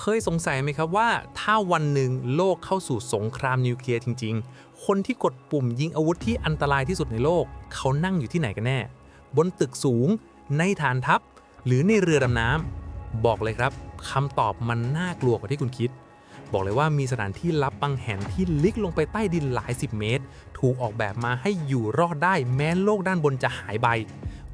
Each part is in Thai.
เคยสงสัยไหมครับว่า ถ้าวันหนึ่งโลกเข้าสู่สงครามนิวเคลียร์จริง ๆ คนที่กดปุ่มยิงอาวุธที่อันตรายที่สุดในโลก เขานั่งอยู่ที่ไหนกันแน่ บนตึกสูง ในฐานทัพ หรือในเรือดำน้ำบอกเลยครับคำตอบมันน่ากลัวกว่าที่คุณคิด บอกเลยว่ามีสถานที่ลับบางแห่งที่ลึกลงไปใต้ดินหลายสิบเมตร ถูกออกแบบมาให้อยู่รอดได้แม้โลกด้านบนจะหายไป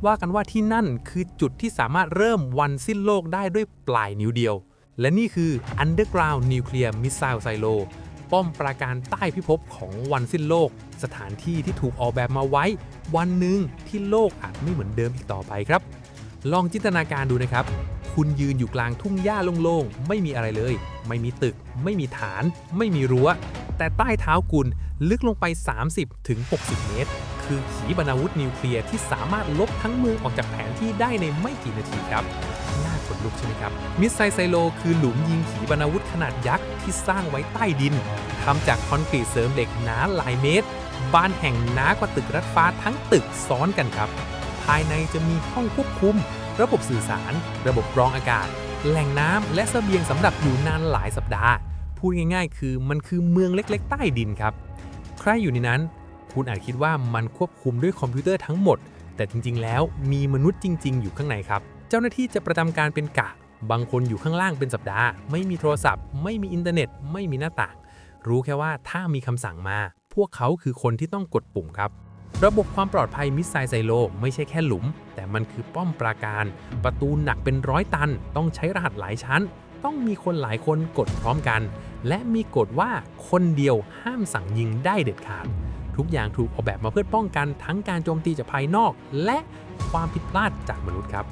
ว่ากันว่าที่นั่นคือจุดที่สามารถเริ่มวันสิ้นโลกได้ด้วยปลายนิ้วเดียว และนี่คือ Underground Nuclear Missile Silo ป้อมปราการใต้พิภพของวันสิ้นโลก สถานที่ที่ถูกออกแบบมาไว้ วันหนึ่งที่โลกอาจไม่เหมือนเดิมอีกต่อไปครับ ลองจินตนาการดูนะครับ คุณยืนอยู่กลางทุ่งหญ้าโล่งๆ ไม่มีอะไรเลย ไม่มีตึก ไม่มีฐาน ไม่มีรั้ว แต่ใต้เท้าคุณ ลึกลงไป 30-60ถึงเมตร คือขีปนาวุธนิวเคลียร์ที่สามารถลบทั้งเมืองออกจากแผนที่ได้ในไม่กี่นาทีครับน่าขนลุกใช่ไหมครับ มิสไซไซโล คือหลุมยิงขีปนาวุธขนาดยักษ์ที่สร้างไว้ใต้ดินทำจากคอนกรีตเสริมเหล็กหนาหลายเมตร บ้านแห่งหนากว่าตึกรัดฟ้าทั้งตึกซ้อนกันครับ ภายในจะมีห้องควบคุม ระบบสื่อสาร ระบบกรองอากาศ แหล่งน้ำและเสบียงสำหรับอยู่นานหลายสัปดาห์พูดง่ายๆ คือมันคือเมืองเล็ก ๆ ใต้ดินครับ รอยู่ในนั้น คุณอาจคิดว่ามันควบคุมด้วยคอมพิวเตอร์ทั้งหมด แต่จริงๆ แล้วมีมนุษย์จริง ๆ อยู่ข้างในครับ เจ้าหน้าที่จะประจำการเป็นกะ บางคนอยู่ข้างล่างเป็นสัปดาห์ ไม่มีโทรศัพท์ ไม่มีอินเทอร์เน็ต ไม่มีหน้าต่าง รู้แค่ว่าถ้ามีคำสั่งมา พวกเขาคือคนที่ต้องกดปุ่มครับ ระบบความปลอดภัยมิสไซล์ไซโลไม่ใช่แค่หลุม แต่มันคือป้อมปราการ ประตูหนักเป็นร้อยตัน ต้องใช้รหัสหลายชั้น ต้องมีคนหลายคนกดพร้อมกัน และมีกฎว่าคนเดียวห้ามสั่งยิงได้เด็ดขาด ทุกอย่างถูกออกแบบมาเพื่อป้องกันทั้งการโจมตีจากภายนอก และความผิดพลาดจากมนุษย์ครับ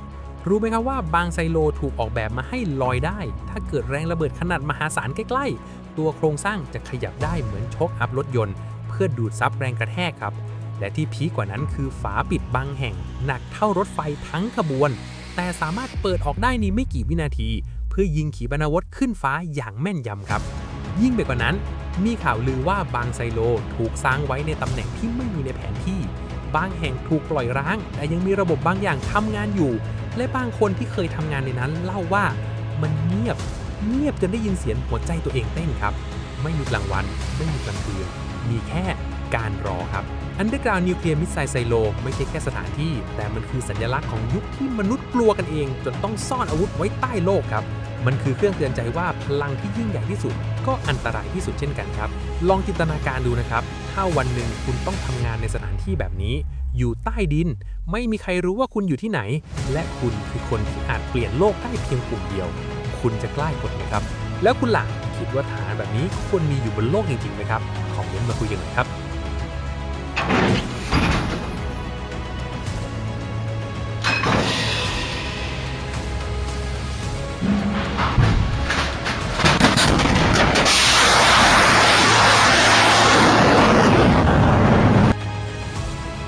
รู้ไหมครับว่าบางไซโลถูกออกแบบมาให้ลอยได้ ถ้าเกิดแรงระเบิดขนาดมหาศาลใกล้ๆ ตัวโครงสร้างจะขยับได้เหมือนชคอัพรถยนต์ เพื่อดูดซับแรงกระแทกครับ และที่พีกว่านั้นคือฝาปิดบางแห่ง หนักเท่ารถไฟทั้งขบวน แต่สามารถเปิดออกได้ในไม่กี่วินาที เพื่อยิงขีปนาวุธขึ้นฟ้าอย่างแม่นยำครับ ยิ่งไปกว่านั้น มีข่าวลือว่าบางไซโลถูกสร้างไว้ในตำแหน่งที่ไม่มีในแผนที่ บางแห่งถูกปล่อยร้าง แต่ยังมีระบบบางอย่างทำงานอยู่ และบางคนที่เคยทำงานในนั้น เล่าว่ามันเงียบ เงียบจนได้ยินเสียงหัวใจตัวเองเต้นครับ ไม่มีกลางวัน ไม่มีกลางคืน มีแค่การรอครับ Underground Nuclear Missile Silo ไม่ใช่แค่สถานที่ แต่มันคือสัญลักษณ์ของยุคที่มนุษย์กลัวกันเอง จนต้องซ่อนอาวุธไว้ใต้โลกครับ มันคือเครื่องเตือนใจว่าพลังที่ยิ่งใหญ่ที่สุด ก็อันตรายที่สุดเช่นกันครับ ลองจินตนาการดูนะครับ ถ้าวันหนึ่งคุณต้องทำงานในสถานที่แบบนี้ อยู่ใต้ดิน ไม่มีใครรู้ว่าคุณอยู่ที่ไหน และคุณคือคนที่อาจเปลี่ยนโลกได้เพียงกลุ่มเดียว คุณจะกล้ากดไหมครับ แล้วคุณหลังคิดว่าฐานแบบนี้ควรมีอยู่บนโลกจริงๆไหมครับคอมเมนต์มาคุยกันหน่อยครับ Thank you.